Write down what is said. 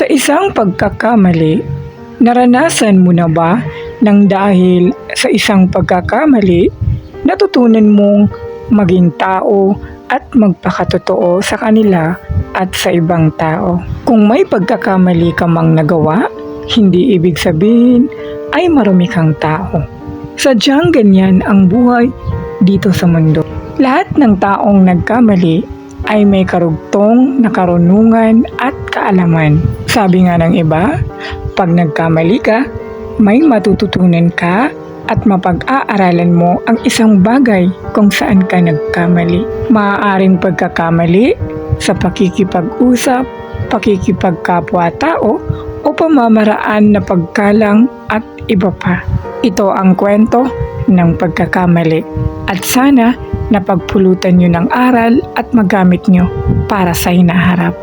Sa isang pagkakamali, naranasan mo na ba nang dahil sa isang pagkakamali, natutunan mong maging tao at magpakatotoo sa kanila at sa ibang tao. Kung may pagkakamali ka mang nagawa, hindi ibig sabihin ay marumi kang tao. Sadyang ganyan ang buhay dito sa mundo. Lahat ng taong nagkamali ay may karugtong na karunungan at kaalaman. Sabi nga ng iba, pag nagkamali ka, may matututunan ka at mapag-aaralan mo ang isang bagay kung saan ka nagkamali. Maaaring pagkakamali sa pakikipag-usap, pakikipagkapwa-tao o pamamaraan na pagkalang at iba pa. Ito ang kwento ng pagkakamali at sana napagpulutan nyo ng aral at magamit nyo para sa hinaharap.